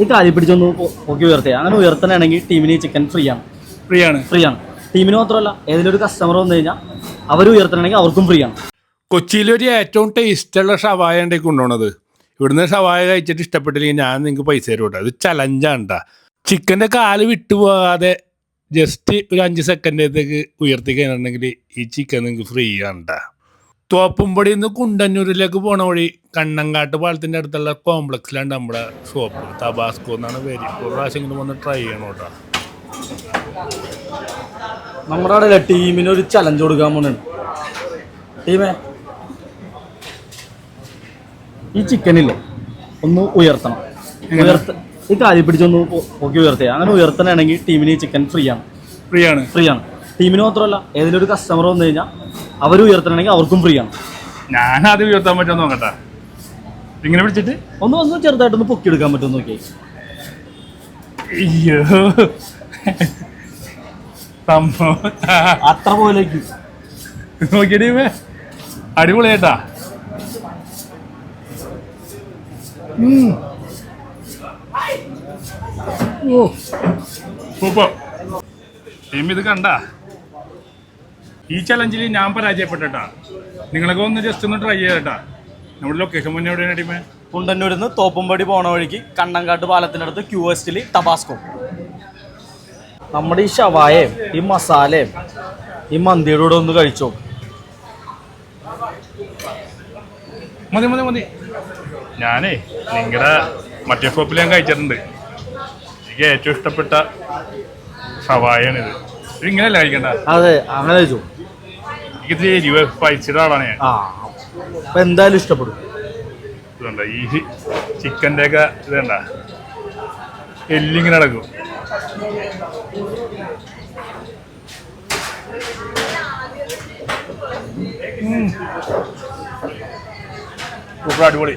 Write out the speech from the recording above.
ഈ കാലി പിടിച്ചൊന്ന് പൊക്കി ഉയർത്തിയ. അങ്ങനെ ഉയർത്തണമെങ്കിൽ ടീമിന് ചിക്കൻ ഫ്രീ ആണ്. ഫ്രീ ആണ്. ഫ്രീ ആണ് ടീമിന് മാത്രമല്ല ഏതെങ്കിലും ഒരു കസ്റ്റമർ വന്നു കഴിഞ്ഞാൽ അവർ ഉയർത്തണമെങ്കിൽ അവർക്കും ഫ്രീ ആണ്. കൊച്ചിയിലൊരു ഏറ്റവും ടേസ്റ്റുള്ള ഷവായ ഉണ്ടെങ്കിൽ കൊണ്ടുപോണത്. ഇവിടുന്ന് ഷവായ കഴിച്ചിട്ട് ഇഷ്ടപ്പെട്ടില്ലെങ്കിൽ ഞാൻ നിങ്ങൾക്ക് പൈസ തരും കേട്ടോ. അത് ചലഞ്ചാണ് കേട്ടോ ചിക്കന്റെ കാൽ വിട്ടുപോകാതെ ജസ്റ്റ് ഒരു അഞ്ച് സെക്കൻഡത്തേക്ക് ഉയർത്തി കഴിഞ്ഞിട്ടുണ്ടെങ്കിൽ ഈ ചിക്കൻ നിങ്ങൾക്ക് ഫ്രീ ആണ് കേട്ടോ തോപ്പുംപടിയിൽ നിന്ന് കുണ്ടന്നൂരിലേക്ക് പോണ വഴി കണ്ണങ്കാട്ട് പാലത്തിന്റെ അടുത്തുള്ള കോംപ്ലക്സിലാണ് നമ്മുടെ ഷോപ്പ്. തബാസ്കോ എന്നാണ് പേര്. ഒരു പ്രാവശ്യം ഇങ്ങനെ വന്ന് ട്രൈ ചെയ്യണം കേട്ടോ. നമ്മുടെ അവിടെ ടീമിന് ഒരു ചലഞ്ച് കൊടുക്കാൻ പോണുണ്ട് ടീമേ. ഈ ചിക്കനില്ലേ ഒന്ന് ഉയർത്തണം. ഉയർത്ത ഈ കാലി പിടിച്ചൊന്ന് പൊക്കി ഉയർത്തുക അങ്ങനെ ഉയർത്തണമെങ്കിൽ ടീമിന് ഈ ചിക്കൻ ഫ്രീ ആണ്. ഫ്രീ ആണ്. ഫ്രീ ആണ്. ടീമിന് മാത്രമല്ല ഏതെങ്കിലും ഒരു കസ്റ്റമർ വന്നു കഴിഞ്ഞാൽ അവർ ഉയർത്തണമെങ്കിൽ അവർക്കും ഫ്രീ ആണ്. ഞാൻ ആദ്യം ഉയർത്താൻ പറ്റുമോ നോക്കട്ടെ. ഇങ്ങനെ പിടിച്ചിട്ട്? ഒന്ന് ഒന്ന് ചെറുതായിട്ടൊന്ന് പൊക്കിയെടുക്കാൻ പറ്റുമോ നോക്കി അയ്യോ. അത്ര പോലേക്ക് നോക്കിയടീ അടിപൊളിയായിട്ടാ. സൂപ്പർ ടീം ഇത് കണ്ട? ഈ ചലഞ്ചിൽ ഞാൻ പരാജയപ്പെട്ടാ നിങ്ങളൊക്കെ ഒന്ന് ജസ്റ്റ് ഒന്ന് ട്രൈ ചെയ്തട്ടാ നമ്മുടെ ലൊക്കേഷൻ മുന്നേ എവിടെയാണ് ടീമേ കുണ്ടന്നൂരിൽ നിന്ന് തോപ്പുംപടി പോണ വഴിക്ക് കണ്ണങ്കാട്ട് പാലത്തിനടുത്ത് ക്യൂ എസ്റ്റിൽ ടബാസ്കോ നമ്മുടെ ഈ ഷവായയും ഈ മസാലയും ഈ മന്തിയുടെ കൂടെ ഒന്ന് കഴിച്ചോ. മതി മതി മതി. ഞാനേ നിങ്ങളുടെ മറ്റേ ഷോപ്പിൽ ഞാൻ കഴിച്ചിട്ടുണ്ട്. എനിക്ക് ഏറ്റവും ഇഷ്ടപ്പെട്ട ഷവായാണിത് ഇത് ഇങ്ങനെയല്ല കഴിക്കണ്ട? അതെ അങ്ങനെ കഴിച്ചോ. എനിക്ക് സ്പൈസിയുടെ ആളാണ് ഞാൻ. ആ അപ്പൊ എന്തായാലും ഇഷ്ടപ്പെടും. ഇതുണ്ട? ഈ ചിക്കന്റെ ഒക്കെ ഇതുണ്ട? എല്ലിങ്ങനെ നടക്കും. സൂപ്പർ അടിപൊളി.